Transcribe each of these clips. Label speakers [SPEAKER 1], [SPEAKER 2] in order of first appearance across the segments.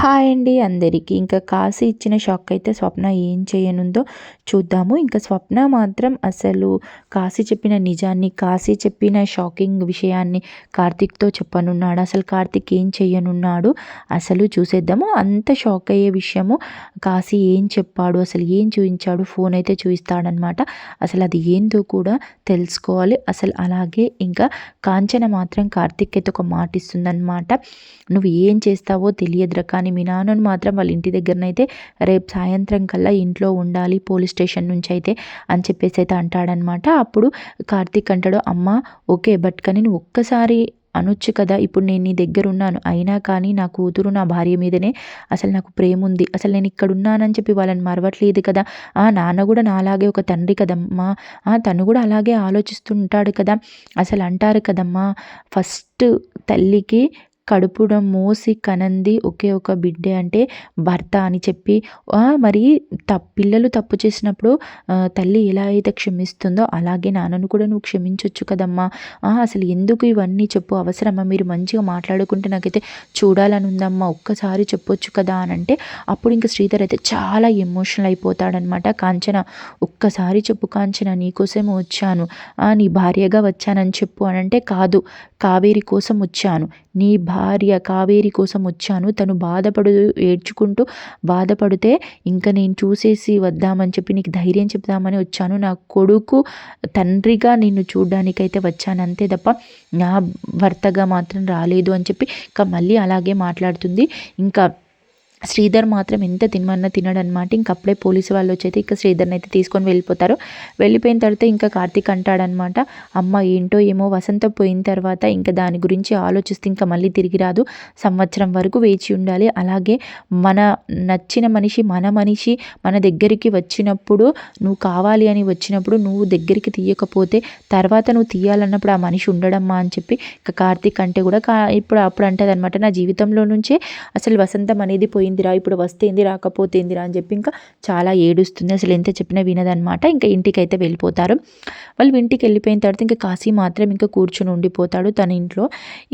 [SPEAKER 1] Hi అండి అందరికీ. ఇంకా కాశీ ఇచ్చిన షాక్ అయితే స్వప్న ఏం చేయనుందో చూద్దాము. ఇంకా స్వప్న మాత్రం అసలు కాశీ చెప్పిన నిజాన్ని కాశీ చెప్పిన షాకింగ్ విషయాన్ని కార్తిక్తో చెప్పనున్నాడు. అసలు కార్తిక్ ఏం చేయనున్నాడు అసలు చూసేద్దాము. అంత షాక్ అయ్యే విషయము కాశీ ఏం చెప్పాడు అసలు ఏం చూపించాడు ఫోన్ అయితే చూపిస్తాడనమాట అసలు అది ఏందో కూడా తెలుసుకోవాలి. అసలు అలాగే ఇంకా కాంచన మాత్రం కార్తిక్ అయితే ఒక మాట ఇస్తుందన్నమాట. నువ్వు ఏం చేస్తావో తెలియదురా కానీ మీ నాన్నను మాత్రం వాళ్ళ ఇంటి దగ్గరనైతే రేపు సాయంత్రం కల్లా ఇంట్లో ఉండాలి పోలీస్ స్టేషన్ నుంచి అయితే అని చెప్పేసి అయితే అంటాడనమాట. అప్పుడు కార్తీక్ అంటాడు అమ్మ ఓకే బట్ కానీ నువ్వు ఒక్కసారి అనొచ్చు కదా ఇప్పుడు నేను నీ దగ్గర ఉన్నాను. అయినా కానీ నా కూతురు నా భార్య మీదనే అసలు నాకు ప్రేమ ఉంది. అసలు నేను ఇక్కడ ఉన్నానని చెప్పి వాళ్ళని మరవట్లేదు కదా. ఆ నాన్న కూడా నాలాగే ఒక తండ్రి కదమ్మా. తను కూడా అలాగే ఆలోచిస్తుంటాడు కదా. అసలు అంటారు కదమ్మా ఫస్ట్ తల్లికి కడుపున మోసి కనంది ఒకే ఒక బిడ్డే అంటే భర్త అని చెప్పి మరి త పిల్లలు తప్పు చేసినప్పుడు తల్లి ఎలా అయితే క్షమిస్తుందో అలాగే నాన్నను కూడా నువ్వు క్షమించవచ్చు కదమ్మా. అసలు ఎందుకు ఇవన్నీ చెప్పు అవసరమా? మీరు మంచిగా మాట్లాడుకుంటే నాకైతే చూడాలని ఉందమ్మా ఒక్కసారి చెప్పొచ్చు కదా అని అంటే అప్పుడు ఇంకా శ్రీధర్ అయితే చాలా ఎమోషనల్ అయిపోతాడనమాట. కాంచన ఒక్కసారి చెప్పు కాంచన నీకోసమే వచ్చాను. నీ భార్యగా వచ్చానని చెప్పు అని అంటే కాదు కావేరి కోసం వచ్చాను. నీ భార్య కావేరి కోసం వచ్చాను. తను బాధపడు ఏడ్చుకుంటూ బాధపడితే ఇంకా నేను చూసేసి వద్దామని చెప్పి నీకు ధైర్యం చెప్దామని వచ్చాను. నా కొడుకు తండ్రిగా నిన్ను చూడ్డానికైతే వచ్చాను. అంతే తప్ప నా భర్తగా మాత్రం రాలేదు అని చెప్పి ఇంకా మళ్ళీ అలాగే మాట్లాడుతుంది. ఇంకా శ్రీధర్ మాత్రం ఎంత తినమన్నా తినడనమాట ఇంకప్పుడే పోలీసు వాళ్ళు వచ్చైతే ఇంకా శ్రీధర్ని అయితే తీసుకొని వెళ్ళిపోతారు. వెళ్ళిపోయిన తర్వాత ఇంకా కార్తీక్ అంటాడనమాట అమ్మ ఏంటో ఏమో వసంత పోయిన తర్వాత ఇంకా దాని గురించి ఆలోచిస్తే ఇంకా మళ్ళీ తిరిగి రాదు. సంవత్సరం వరకు వేచి ఉండాలి. అలాగే మన నచ్చిన మనిషి మన మనిషి మన దగ్గరికి వచ్చినప్పుడు నువ్వు కావాలి అని వచ్చినప్పుడు నువ్వు దగ్గరికి తీయకపోతే తర్వాత నువ్వు తీయాలన్నప్పుడు ఆ మనిషి ఉండడమ్మా అని చెప్పి ఇంకా కార్తీక్ అంటే కూడా కా ఇప్పుడు అప్పుడు అంటదనమాట నా జీవితంలో నుంచే అసలు వసంతం అనేది పోయింది. ఏందిరా ఇప్పుడు వస్తేంది రాకపోతేందిరా అని చెప్పి ఇంకా చాలా ఏడుస్తుంది. అసలు ఎంత చెప్పినా వినదనమాట ఇంకా ఇంటికి అయితే వెళ్ళిపోతారు. వాళ్ళు ఇంటికి వెళ్ళిపోయిన తర్వాత ఇంకా కాశీ మాత్రం ఇంకా కూర్చొని ఉండిపోతాడు తన ఇంట్లో.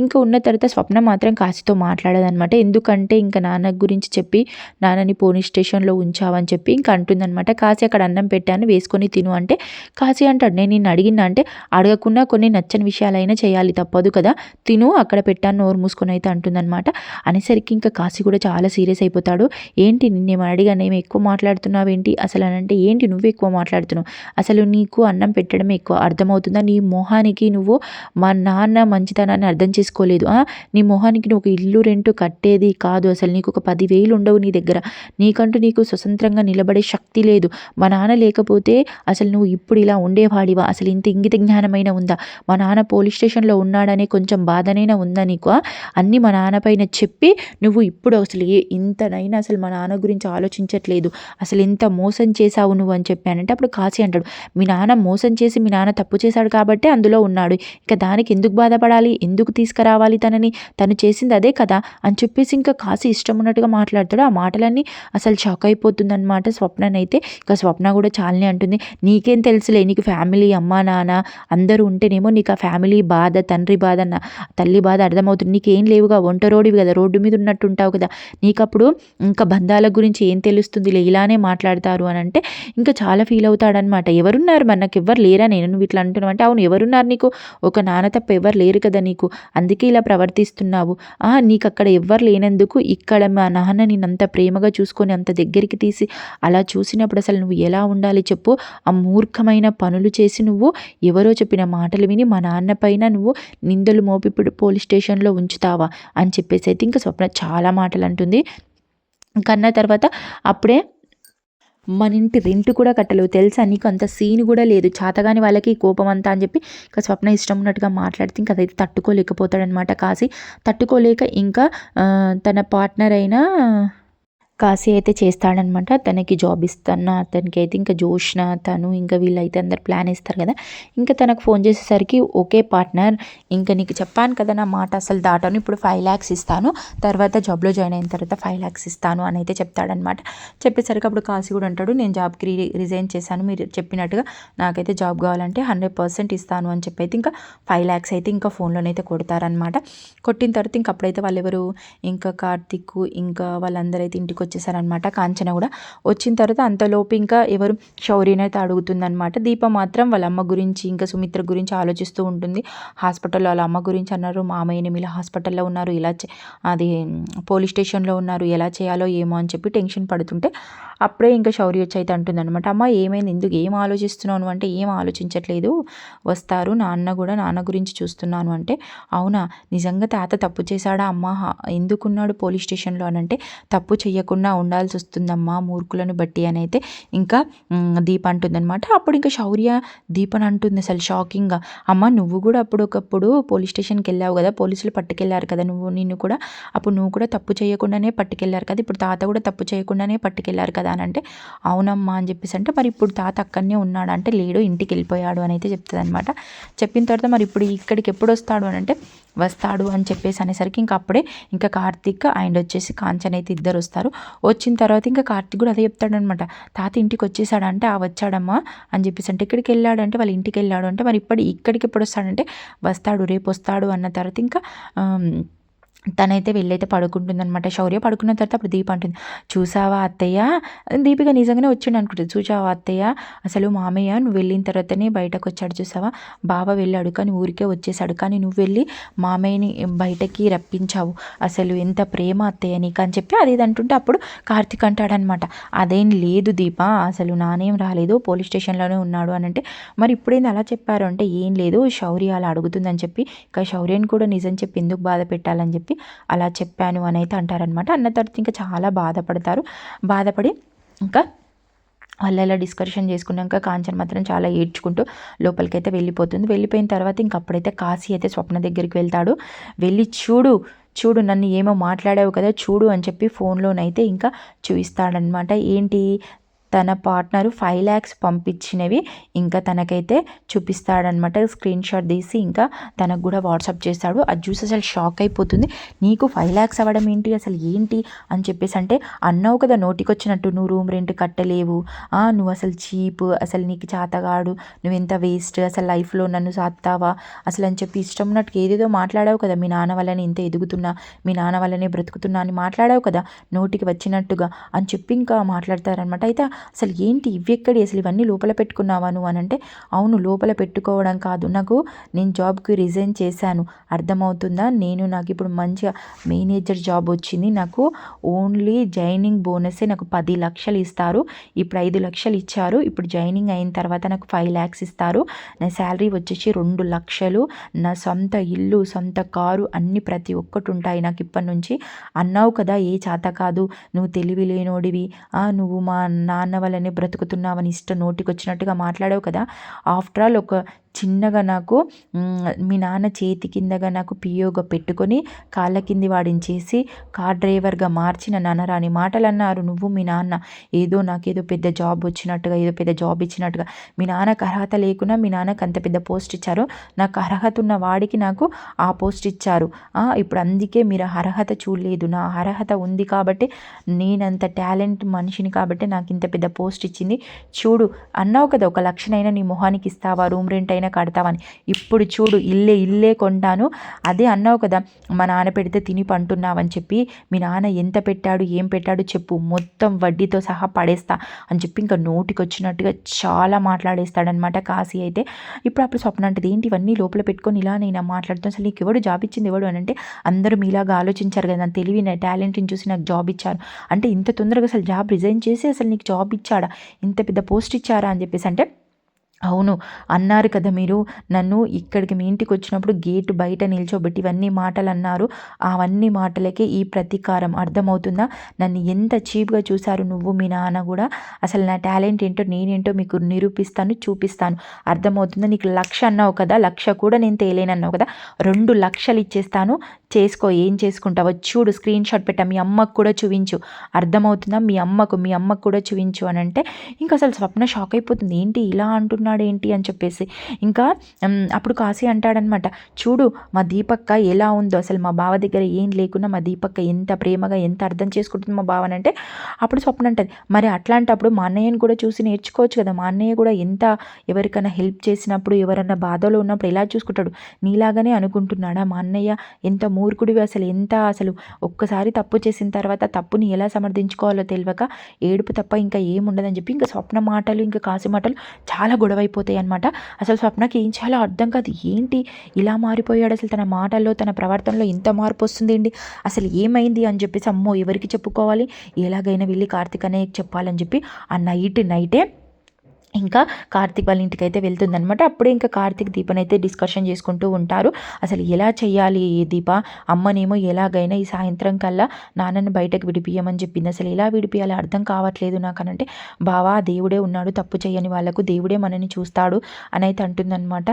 [SPEAKER 1] ఇంకా ఉన్న తర్వాత స్వప్న మాత్రం కాశీతో మాట్లాడదనమాట ఎందుకంటే ఇంకా నాన్న గురించి చెప్పి నాన్నని పోలీస్ స్టేషన్లో ఉంచావని చెప్పి ఇంకా అంటుందనమాట కాశీ అక్కడ అన్నం పెట్టాను వేసుకొని తిను అంటే కాశీ అంటాడు నేను నిన్ను అడిగిన అంటే అడగకుండా కొన్ని నచ్చని విషయాలైనా చేయాలి తప్పదు కదా. తిను అక్కడ పెట్టాను నోరు మూసుకొని అయితే అంటుందన్నమాట. అనేసరికి ఇంకా కాశీ కూడా చాలా సీరియస్ అయిపోతాడు. ఏంటి నిన్నేమో అడిగాను? ఏమి ఎక్కువ మాట్లాడుతున్నావు ఏంటి అసలు అని అంటే ఏంటి నువ్వు ఎక్కువ మాట్లాడుతున్నావు? అసలు నీకు అన్నం పెట్టడమే ఎక్కువ అర్థమవుతుందా? నీ మొహానికి నువ్వు మా నాన్న మంచితనాన్ని అర్థం చేసుకోలేదు. నీ మొహానికి నువ్వు ఒక ఇల్లు రెంట్ కట్టేది కాదు అసలు. నీకు ఒక పదివేలు ఉండవు నీ దగ్గర. నీకంటూ నీకు స్వతంత్రంగా నిలబడే శక్తి లేదు. మా నాన్న లేకపోతే అసలు నువ్వు ఇప్పుడు ఇలా ఉండేవాడివా? అసలు ఇంత ఇంగిత జ్ఞానమైన ఉందా? మా నాన్న పోలీస్ స్టేషన్లో ఉన్నాడనే కొంచెం బాధనైనా ఉందా నీకు? అన్నీ మా నాన్న పైన చెప్పి నువ్వు ఇప్పుడు అసలు ఏ ఇంత ఇంతనైనా అసలు మా నాన్న గురించి ఆలోచించట్లేదు. అసలు ఎంత మోసం చేశావు నువ్వు అని చెప్పానంటే అప్పుడు కాశీ అంటాడు మీ నాన్న మోసం చేసి మీ నాన్న తప్పు చేశాడు కాబట్టి అందులో ఉన్నాడు. ఇక దానికి ఎందుకు బాధపడాలి? ఎందుకు తీసుకురావాలి తనని? తను చేసింది అదే కదా? అని చెప్పేసి ఇంకా కాశీ ఇష్టం ఉన్నట్టుగా మాట్లాడతాడు. ఆ మాటలన్నీ అసలు షాక్ అయిపోతుందన్నమాట స్వప్ననైతే. ఇంకా స్వప్న కూడా చాలానే అంటుంది నీకేం తెలుసులే నీకు ఫ్యామిలీ అమ్మ నాన్న అందరూ ఉంటేనేమో నీకు ఆ ఫ్యామిలీ బాధ తండ్రి బాధ తల్లి బాధ అర్థమవుతుంది. నీకేం లేవుగా వంట రోడ్డువి కదా రోడ్డు మీద ఉన్నట్టు ఉంటావు కదా. నీకు అప్పుడు ఇంకా బంధాల గురించి ఏం తెలుస్తుంది ఇలానే మాట్లాడతారు అని అంటే ఇంకా చాలా ఫీల్ అవుతాడనమాట ఎవరున్నారు మరి? నాకు ఎవరు లేరా? నేను నువ్వు ఇట్లా అంటున్నావు అంటే అవును ఎవరున్నారు నీకు? ఒక నాన్న తప్ప ఎవరు లేరు కదా నీకు. అందుకే ఇలా ప్రవర్తిస్తున్నావు. నీకు అక్కడ ఎవ్వరు లేనందుకు ఇక్కడ మా నాన్న నేను అంత ప్రేమగా చూసుకొని అంత దగ్గరికి తీసి అలా చూసినప్పుడు అసలు నువ్వు ఎలా ఉండాలి చెప్పు. ఆ మూర్ఖమైన పనులు చేసి నువ్వు ఎవరో చెప్పిన మాటలు విని మా నాన్న పైన నువ్వు నిందలు మోపి పోలీస్ స్టేషన్లో ఉంచుతావా? అని చెప్పేసి అయితే ఇంకా స్వప్న చాలా మాటలు అంటుంది. కన్న తర్వాత అప్పుడే మన ఇంటి రెంట్ కూడా కట్టలేవు తెలుసా నీకు? అంత సీన్ కూడా లేదు. చాతగాని వాళ్ళకి కోపం అంతా అని చెప్పి ఇంకా స్వప్న ఇష్టం ఉన్నట్టుగా మాట్లాడితే ఇంకా అదైతే తట్టుకోలేకపోతాడనమాట కాసి తట్టుకోలేక ఇంకా తన పార్ట్నర్ అయిన కాశీ అయితే చేస్తాడనమాట. తనకి జాబ్ ఇస్తాను అతనికి అయితే ఇంకా జోష్న తను ఇంకా వీళ్ళైతే అందరు ప్లాన్ ఇస్తారు కదా. ఇంకా తనకు ఫోన్ చేసేసరికి ఓకే పార్ట్నర్ ఇంకా నీకు చెప్పాను కదా నా మాట అసలు దాటాను ఇప్పుడు ఫైవ్ ల్యాక్స్ ఇస్తాను తర్వాత జాబ్లో జాయిన్ అయిన తర్వాత ఫైవ్ ల్యాక్స్ ఇస్తాను అని అయితే చెప్తాడనమాట. చెప్పేసరికి అప్పుడు కాశీ కూడా అంటాడు నేను జాబ్కి రిజైన్ చేశాను మీరు చెప్పినట్టుగా నాకైతే జాబ్ కావాలంటే హండ్రెడ్ పర్సెంట్ ఇస్తాను అని చెప్పి అయితే ఇంకా ఫైవ్ ల్యాక్స్ అయితే ఇంకా ఫోన్లోనైతే కొడతారనమాట. కొట్టిన తర్వాత ఇంక అప్పుడైతే వాళ్ళు ఎవరు ఇంకా కార్తిక్ ఇంకా వాళ్ళందరూ అయితే ఇంటికి వచ్చేసారనమాట కాంచన కూడా వచ్చిన తర్వాత అంతలోపు ఇంకా ఎవరు శౌర్యనైతే అడుగుతుందనమాట దీప మాత్రం వాళ్ళ అమ్మ గురించి ఇంకా సుమిత్ర గురించి ఆలోచిస్తూ ఉంటుంది. హాస్పిటల్లో వాళ్ళ అమ్మ గురించి అన్నారు మామయ్యని ఇలా హాస్పిటల్లో ఉన్నారు ఇలా అది పోలీస్ స్టేషన్లో ఉన్నారు ఎలా చేయాలో ఏమో అని చెప్పి టెన్షన్ పడుతుంటే అప్పుడే ఇంకా శౌర్య వచ్చి అయితే అంటుందనమాట అమ్మ ఏమైంది? ఎందుకు ఏం ఆలోచిస్తున్నాను అంటే ఏం ఆలోచించట్లేదు. వస్తారు నాన్న కూడా నాన్న గురించి చూస్తున్నాను. అంటే అవునా? నిజంగా తాత తప్పు చేశాడా? అమ్మ ఎందుకున్నాడు పోలీస్ స్టేషన్లో? అని అంటే తప్పు చేయకుండా ఉండాల్సి వస్తుందమ్మా మూర్ఖులను బట్టి అని అయితే ఇంకా దీప అంటుందన్నమాట. అప్పుడు ఇంకా శౌర్య దీపని అంటుంది అసలు షాకింగ్గా. అమ్మ నువ్వు కూడా అప్పుడు ఒకప్పుడు పోలీస్ స్టేషన్కి వెళ్ళావు కదా పోలీసులు పట్టుకెళ్ళారు కదా నువ్వు నిన్ను కూడా. అప్పుడు నువ్వు కూడా తప్పు చేయకుండానే పట్టుకెళ్ళారు కదా ఇప్పుడు తాత కూడా తప్పు చేయకుండానే పట్టుకెళ్ళారు కదా అని అంటే అవునమ్మా అని చెప్పేసి అంటే మరి ఇప్పుడు తాత అక్కడనే ఉన్నాడు అంటే లేడు ఇంటికి వెళ్ళిపోయాడు అని అయితే చెప్తుంది అనమాట చెప్పిన తర్వాత మరి ఇప్పుడు ఇక్కడికి ఎప్పుడు వస్తాడు అని అంటే వస్తాడు అని చెప్పేసి అనేసరికి ఇంకా అప్పుడే ఇంకా కార్తీక్ అండ్ వచ్చేసి కాంచన్ అయితే ఇద్దరు వస్తారు. వచ్చిన తర్వాత ఇంకా కార్తీక్ కూడా అదే చెప్తాడనమాట తాత ఇంటికి వచ్చేసాడంటే ఆ వచ్చాడమ్మా అని చెప్పేసి అంటే ఇక్కడికి వెళ్ళాడంటే వాళ్ళ ఇంటికి వెళ్ళాడు అంటే మరి ఇప్పటి ఇక్కడికి ఎప్పుడు వస్తాడంటే వస్తాడు రేపు వస్తాడు అన్న తర్వాత ఇంకా తనైతే వెళ్ళైతే పడుకుంటుందనమాట శౌర్య పడుకున్న తర్వాత అప్పుడు దీప అంటుంది చూసావా అత్తయ్య? దీపిక నిజంగానే వచ్చిండు అనుకుంటుంది చూసావా అత్తయ్య? అసలు మామయ్య నువ్వు వెళ్ళిన తర్వాతనే బయటకు వచ్చాడు చూసావా? బావ వెళ్ళాడు కానీ ఊరికే వచ్చేసాడు కానీ నువ్వు వెళ్ళి మామయ్యని బయటకి రప్పించావు. అసలు ఎంత ప్రేమ అత్తయ్య నీకు? అని చెప్పి అది అంటుంటే అప్పుడు కార్తీక్ అంటాడనమాట అదేం లేదు దీప అసలు నానేం రాలేదు పోలీస్ స్టేషన్లోనే ఉన్నాడు అని అంటే మరి ఇప్పుడేంది అలా చెప్పారు? అంటే ఏం లేదు శౌర్య అలా అడుగుతుందని చెప్పి ఇంకా శౌర్యని కూడా నిజం చెప్పి ఎందుకు బాధ పెట్టాలని చెప్పి అలా చెప్పాను అని అయితే అంటారనమాట. అన్న తర్వాత ఇంకా చాలా బాధపడతారు. బాధపడి ఇంకా వాళ్ళు అలా డిస్కషన్ చేసుకున్నాక కాంచన్ మాత్రం చాలా ఏడ్చుకుంటూ లోపలికైతే వెళ్ళిపోతుంది. వెళ్ళిపోయిన తర్వాత ఇంక అప్పుడైతే కాశీ అయితే స్వప్న దగ్గరికి వెళ్తాడు. వెళ్ళి చూడు చూడు నన్ను ఏమో మాట్లాడావు కదా చూడు అని చెప్పి ఫోన్లోనైతే ఇంకా చూపిస్తాడనమాట ఏంటి తన పార్ట్నరు ఫైవ్ ల్యాక్స్ పంపించినవి ఇంకా తనకైతే చూపిస్తాడనమాట స్క్రీన్ షాట్ తీసి ఇంకా తనకు కూడా వాట్సాప్ చేస్తాడు. అది చూసి అసలు షాక్ అయిపోతుంది. నీకు ఫైవ్ ల్యాక్స్ అవ్వడం ఏంటి? అసలు ఏంటి? అని చెప్పేసి అంటే అన్నావు కదా నోటికొచ్చినట్టు నువ్వు రూమ్ రెంట్ కట్టలేవు. నువ్వు అసలు చీప్ అసలు నీకు చాతగాడు నువ్వు ఎంత వేస్ట్ అసలు లైఫ్లో నన్ను సాత్తావా? అసలు అని చెప్పి ఇష్టం ఉన్నట్టుగా ఏదేదో మాట్లాడావు కదా మీ నాన్న వల్లనే ఇంత ఎదుగుతున్నా మీ నాన్న వల్లనే బ్రతుకుతున్నా అని మాట్లాడావు కదా నోటికి వచ్చినట్టుగా అని చెప్పి ఇంకా మాట్లాడతారనమాట అయితే అసలు ఏంటి ఇవెక్కడి అసలు ఇవన్నీ లోపల పెట్టుకున్నావా నువ్వు? అని అంటే అవును లోపల పెట్టుకోవడం కాదు. నాకు నేను జాబ్కి రిజైన్ చేశాను. అర్థమవుతుందా? నేను నాకు ఇప్పుడు మంచిగా మేనేజర్ జాబ్ వచ్చింది. నాకు ఓన్లీ జాయినింగ్ బోనసే నాకు పది లక్షలు ఇస్తారు. ఇప్పుడు ఐదు లక్షలు ఇచ్చారు. ఇప్పుడు జాయినింగ్ అయిన తర్వాత నాకు ఫైవ్ ల్యాక్స్ ఇస్తారు. నా శాలరీ వచ్చేసి రెండు లక్షలు. నా సొంత ఇల్లు సొంత కారు అన్ని ప్రతి ఒక్కటి ఉంటాయి నాకు ఇప్పటి నుంచి. అన్నావు కదా ఏ చేత కాదు. నువ్వు తెలివి లేనోడివి నువ్వు మా నా నాన్న వల్లనే బ్రతుకుతున్నావని ఇష్టం నోటికొచ్చినట్టుగా మాట్లాడావు కదా. ఆఫ్టర్ ఆల్ ఒక చిన్నగా నాకు మీ నాన్న చేతి కిందగా నాకు పియోగా పెట్టుకొని కాళ్ళ కింది వాడించేసి కార్ డ్రైవర్గా మార్చిన నాన్నరాని మాటలు అన్నారు నువ్వు మీ నాన్న. ఏదో నాకేదో పెద్ద జాబ్ వచ్చినట్టుగా ఏదో పెద్ద జాబ్ ఇచ్చినట్టుగా. మీ నాన్నకు అర్హత లేకున్నా మీ నాన్నకు అంత పెద్ద పోస్ట్ ఇచ్చారు. నాకు అర్హత ఉన్న వాడికి నాకు ఆ పోస్ట్ ఇచ్చారు. ఇప్పుడు అందుకే మీరు అర్హత చూడలేదు. నా అర్హత ఉంది కాబట్టి నేనంత టాలెంట్ మనిషిని కాబట్టి నాకు ఇంత పెద్ద పోస్ట్ ఇచ్చింది. చూడు అన్నావు కదా ఒక లక్షణైనా నీ మొహానికి ఇస్తావా? రూమ్ రెంట్ అయినా కడతావని. ఇప్పుడు చూడు ఇల్లే ఇల్లే కొంటాను. అదే అన్నావు కదా మా నాన్న పెడితే తిని పంటున్నావని చెప్పి మీ నాన్న ఎంత పెట్టాడు ఏం పెట్టాడు చెప్పు మొత్తం వడ్డీతో సహా పడేస్తా అని చెప్పి ఇంకా నోటికి వచ్చినట్టుగా చాలా మాట్లాడేస్తాడనమాట కాశీ అయితే. ఇప్పుడు అప్పుడు స్వప్న అంటే ఏంటి ఇవన్నీ లోపల పెట్టుకొని ఇలా నేను మాట్లాడుతాను అసలు నీకు ఎవడు జాబ్ ఇచ్చింది ఎవడు? అని అంటే అందరూ మీలాగా ఆలోచించారు కదా తెలివి నా టాలెంట్ని చూసి నాకు జాబ్ ఇచ్చారు. అంటే ఇంత తొందరగా అసలు జాబ్ రిజైన్ చేసి అసలు నీకు జాబ్ ఇచ్చాడా? ఇంత పెద్ద పోస్ట్ ఇచ్చారా? అని చెప్పేసి అంటే అవును. అన్నారు కదా మీరు నన్ను ఇక్కడికి మీ ఇంటికి వచ్చినప్పుడు గేటు బయట నిల్చోబెట్టి ఇవన్నీ మాటలు అన్నారు అవన్నీ మాటలకే ఈ ప్రతీకారం అర్థమవుతుందా? నన్ను ఎంత చీప్‌గా చూసారు నువ్వు, మీ నాన్న కూడా అసలు నా టాలెంట్ ఏంటో, నేనేంటో మీకు నిరూపిస్తాను, చూపిస్తాను. అర్థమవుతుందా? నీకు లక్ష అన్నావు కదా! లక్ష కూడా నేను తేలేనన్నావు కదా! రెండు లక్షలు ఇచ్చేస్తాను. చేసుకో ఏం చేసుకుంటావో చూడు స్క్రీన్‌షాట్ పెట్టా. మీ అమ్మకు కూడా చూపించు అర్థమవుతుందా? మీ అమ్మకు, మీ అమ్మకు కూడా చూపించు అని అంటే ఇంక అసలు స్వప్న షాక్ అయిపోతుంది. ఏంటి ఇలా అంటున్నా అంటున్నాడేంటి అని చెప్పేసి. ఇంకా అప్పుడు కాశీ అంటాడనమాట. చూడు మా దీపక్క ఎలా ఉందో అసలు మా బావ దగ్గర ఏం లేకున్నా మా దీపక్క ఎంత ప్రేమగా, ఎంత అర్థం చేసుకుంటుంది మా బావనంటే అప్పుడు స్వప్న అంటది. మరి అట్లాంటప్పుడు మా అన్నయ్యని కూడా చూసి నేర్చుకోవచ్చు కదా! మా అన్నయ్య కూడా ఎంత ఎవరికైనా హెల్ప్ చేసినప్పుడు, ఎవరన్నా బాధలో ఉన్నప్పుడు ఎలా చూసుకుంటాడు? నీలాగానే అనుకుంటున్నాడా? మా అన్నయ్య ఎంత మూర్ఖుడివి అసలు ఎంత అసలు ఒక్కసారి తప్పు చేసిన తర్వాత తప్పుని ఎలా సమర్థించుకోవాలో తెలియక ఏడుపు తప్ప ఇంకా ఏముండదని చెప్పి ఇంకా స్వప్న మాటలు, ఇంకా కాశీ మాటలు చాలా అయిపోతాయి అనమాట. అసలు స్వప్నకి ఏం చేయాలో అర్థం కాదు. ఏంటి ఇలా మారిపోయాడు అసలు తన మాటల్లో, తన ప్రవర్తనలో ఇంత మార్పు వస్తుందండి అసలు ఏమైంది అని చెప్పేసి అమ్మో! ఎవరికి చెప్పుకోవాలి? ఎలాగైనా వెళ్ళి కార్తీక్ అనే చెప్పాలని చెప్పి ఆ నైట్ నైటే ఇంకా కార్తీక్ వాళ్ళ ఇంటికైతే వెళ్తుందనమాట. అప్పుడే ఇంకా కార్తీక్ దీపనైతే డిస్కషన్ చేసుకుంటూ ఉంటారు. అసలు ఎలా చేయాలి దీప? అమ్మనేమో ఎలాగైనా ఈ సాయంత్రం కల్లా నాన్నని బయటకు విడిపియమని చెప్పింది. అసలు ఎలా విడిపియాలి అర్థం కావట్లేదు నాకనంటే, బావా దేవుడే ఉన్నాడు. తప్పు చేయని వాళ్ళకు దేవుడే మనని చూస్తాడు అని అయితే అంటుందనమాట.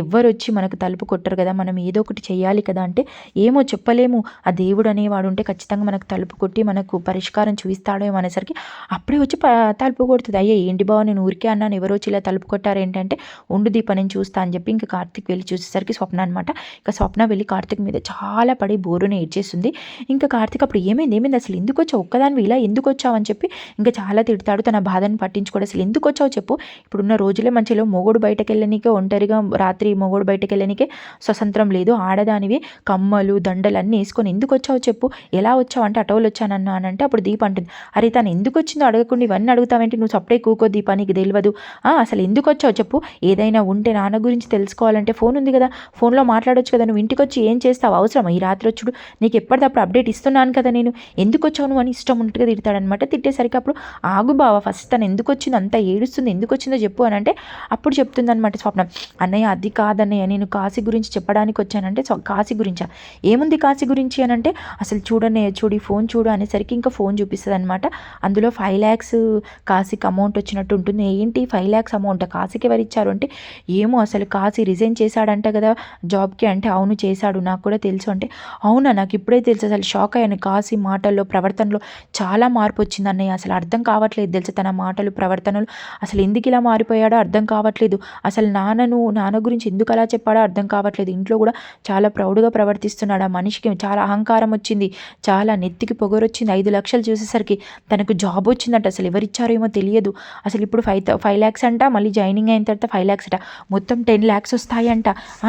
[SPEAKER 1] ఎవ్వరు వచ్చి మనకు తలుపు కొట్టరు కదా! మనం ఏదో ఒకటి చేయాలి కదా! అంటే ఏమో చెప్పలేము. ఆ దేవుడు అనేవాడు ఉంటే ఖచ్చితంగా మనకు తలుపు కొట్టి మనకు పరిష్కారం చూపిస్తాడేమో అనేసరికి అప్పుడే వచ్చి ప తలుపు కొడుతుంది అయ్యో! ఏంటి బావ నేను ఊరికే అన్నాను ఎవరో ఇలా తలుపు కొట్టారు ఏంటంటే ఉండు దీప నేను చూస్తా అని చెప్పి ఇంకా కార్తీక్ వెళ్ళి చూసేసరికి స్వప్న అనమాట ఇంకా స్వప్న వెళ్ళి కార్తీక్ మీద చాలా పడి బోరుని ఏడ్చేస్తుంది. ఇంకా కార్తీక్ అప్పుడు ఏమైంది ఏమైంది? అసలు ఎందుకు వచ్చావు? ఒక్కదానివి ఇలా ఎందుకు వచ్చావు? అని చెప్పి ఇంకా చాలా తిడతాడు తన బాధను పట్టించుకోడు. అసలు ఎందుకు వచ్చావు చెప్పు? ఇప్పుడున్న రోజులే మంచిలో. మొగోడు బయటకు వెళ్ళనికే ఒంటరిగా రాత్రి మొగోడు బయటకు వెళ్ళనికే స్వతంత్రం లేదు. ఆడదానివి కమ్మలు దండలు అన్నీ వేసుకొని ఎందుకు వచ్చావు చెప్పు? ఎలా వచ్చావు? అంటే అటోలు వచ్చానన్నా అని అంటే అప్పుడు దీప అంటుంది. అరే తను ఎందుకు వచ్చిందో అడగకుండా ఇవన్నీ అడుగుతావేంటి? నువ్వు సప్పుడే కూకో దీపానికి నీకు తెలియదు. అసలు ఎందుకు వచ్చావు చెప్పు. ఏదైనా ఉంటే నాన్న గురించి తెలుసుకోవాలంటే ఫోన్ ఉంది కదా. ఫోన్లో మాట్లాడొచ్చు కదా. నువ్వు ఇంటికి వచ్చి ఏం చేస్తావు? అవసరం ఈ రాత్రి వచ్చుడు. నీకు ఎప్పటికప్పుడు అప్డేట్ ఇస్తున్నాను కదా నేను. ఎందుకు వచ్చావు నువ్వు అని ఇష్టం ఉన్నట్టుగా తిడతాడనమాట తిట్టేసరికి అప్పుడు ఆగు బావ ఫస్ట్ తను ఎందుకు వచ్చింది అంత ఏడుస్తుంది ఎందుకు వచ్చిందో చెప్పు అని అంటే అప్పుడు చెప్తుంది అనమాట స్వప్న. అన్నయ్య అది కాదన్నయ్య నేను కాశీ గురించి చెప్పడానికి వచ్చానంటే కాశీ గురించా? ఏముంది కాశీ గురించి? అని అంటే అసలు చూడన్నయ్య చూడు ఫోన్ చూడు అనేసరికి ఇంకా ఫోన్ చూపిస్తుంది అనమాట అందులో ఫైవ్ ల్యాక్స్ కాశీకి అమౌంట్ వచ్చినట్టు ఉంటుంది. ఏంటి ఫైవ్ ల్యాక్స్ అమౌంట్ కాశీకి ఎవరు ఇచ్చారు అంటే ఏమో అసలు కాశీ రిజైన్ చేశాడంట కదా జాబ్కి అంటే అవును చేశాడు నాకు కూడా తెలుసు అంటే. అవునా నాకు ఇప్పుడే తెలుసు అసలు షాక్ అయ్యాను. కాశీ మాటల్లో ప్రవర్తనలో చాలా మార్పు వచ్చింది అన్నయ్య. అసలు అర్థం కావట్లేదు తెలుసు తన మాటలు ప్రవర్తనలు. అసలు ఎందుకు ఇలా మారిపోయాడో అర్థం కావట్లేదు. అసలు నాన్నను నాన్న గురించి ఎందుకు అలా చెప్పాడో అర్థం కావట్లేదు. ఇంట్లో కూడా చాలా ప్రౌడ్గా ప్రవర్తిస్తున్నాడు. ఆ మనిషికి చాలా అహంకారం వచ్చింది. చాలా నెత్తికి పొగరొచ్చింది. ఐదు లక్షలు చూసేసరికి తనకు జాబ్ వచ్చిందంట. అసలు ఎవరిచ్చారో ఏమో తెలియదు. అసలు ఇప్పుడు ఫైవ్ ఫైవ్ ల్యాక్స్ అంట మళ్ళీ జాయినింగ్ అయిన తర్వాత ఫైవ్ ల్యాక్స్ అంట. మొత్తం టెన్ ల్యాక్స్ వస్తాయంట.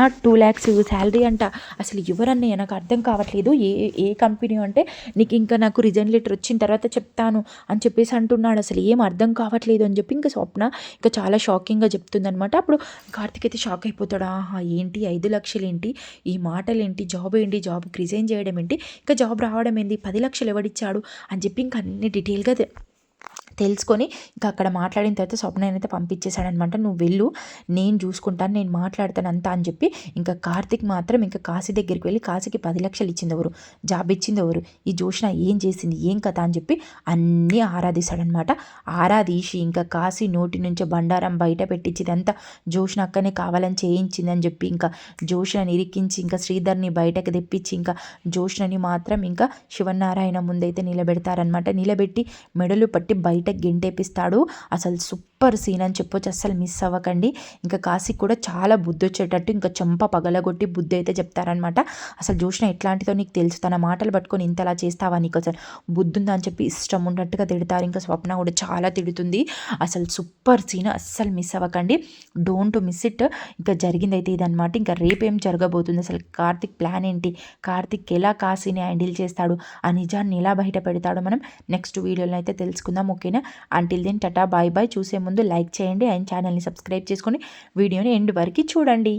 [SPEAKER 1] టూ ల్యాక్స్ శాలరీ అంట. అసలు ఎవరన్నయ్య నాకు అర్థం కావట్లేదు. ఏ ఏ కంపెనీ అంటే నీకు ఇంకా నాకు రిజైన్ లెటర్ వచ్చిన తర్వాత చెప్తాను అని చెప్పేసి అంటున్నాడు. అసలు ఏం అర్థం కావట్లేదు అని చెప్పి ఇంకా స్వప్న ఇంకా చాలా షాకింగ్గా చెప్తుందనమాట అప్పుడు కార్తిక్ అయితే షాక్ అయిపోతాడు. ఆహా ఏంటి? ఐదు లక్షలు ఏంటి? ఈ మాటలు ఏంటి? జాబ్ ఏంటి? జాబ్కి రిజైన్ చేయడం ఏంటి? ఇంకా జాబ్ రావడం ఏంటి పది లక్షలు ఎవడిచ్చాడు? అని చెప్పి ఇంకా అన్ని డీటెయిల్గా తెలుసుకొని ఇంకా అక్కడ మాట్లాడిన తర్వాత స్వప్న పంపించేశాడనమాట నువ్వు వెళ్ళు నేను చూసుకుంటాను నేను మాట్లాడతాను అంతా అని చెప్పి ఇంకా కార్తిక్ మాత్రం ఇంకా కాశీ దగ్గరికి వెళ్ళి కాశీకి పది లక్షలు ఇచ్చింది ఎవరు జాబ్ ఇచ్చింది ఎవరు ఈ జోష్న ఏం చేసింది ఏం కథ అని చెప్పి అన్నీ ఆరాధిస్తాడనమాట. ఆరాధీసి ఇంకా కాశీ నోటి నుంచి బండారం బయట పెట్టించిదంతా జోష్న అక్కనే కావాలని చేయించిందని చెప్పి ఇంకా జోష్న ఇరికించి ఇంకా శ్రీధర్ని బయటకు తెప్పించి ఇంకా జోష్నని మాత్రం ఇంకా శివనారాయణ ముందైతే నిలబెడతారనమాట. నిలబెట్టి మెడలు పట్టి బయట గింటేపిస్తాడు. అసలు సూపర్ సీన్ అని చెప్పొచ్చు అస్సలు మిస్ అవ్వకండి. ఇంకా కాశీ కూడా చాలా బుద్ధి వచ్చేటట్టు ఇంకా చెంప పగలగొట్టి బుద్ధి అయితే చెప్తారనమాట అసలు చూసిన ఎట్లాంటిదో నీకు తెలుసు తన మాటలు పట్టుకొని ఇంతలా చేస్తావా నీకు? అసలు బుద్ధి ఉందా అని చెప్పి ఇష్టం ఉన్నట్టుగా తిడతారు. ఇంకా స్వప్న కూడా చాలా తిడుతుంది. అసలు సూపర్ సీన్ అస్సలు మిస్ అవ్వకండి. డోంట్ మిస్ ఇట్ ఇంకా జరిగింది అయితే ఇదనమాట ఇంకా రేపేం జరగబోతుంది? అసలు కార్తిక్ ప్లాన్ ఏంటి? కార్తిక్ ఎలా కాశీని హ్యాండిల్ చేస్తాడు? ఆ నిజాన్ని ఎలా బయట పెడతాడో మనం? నెక్స్ట్ వీడియోలో అయితే తెలుసుకుందాం ఓకేనా until then tata bye bye చూసే ముందు లైక్ చేయండి అండ్ ఛానల్ని సబ్స్క్రైబ్ చేసుకొని వీడియోని ఎండ్ వరకు చూడండి.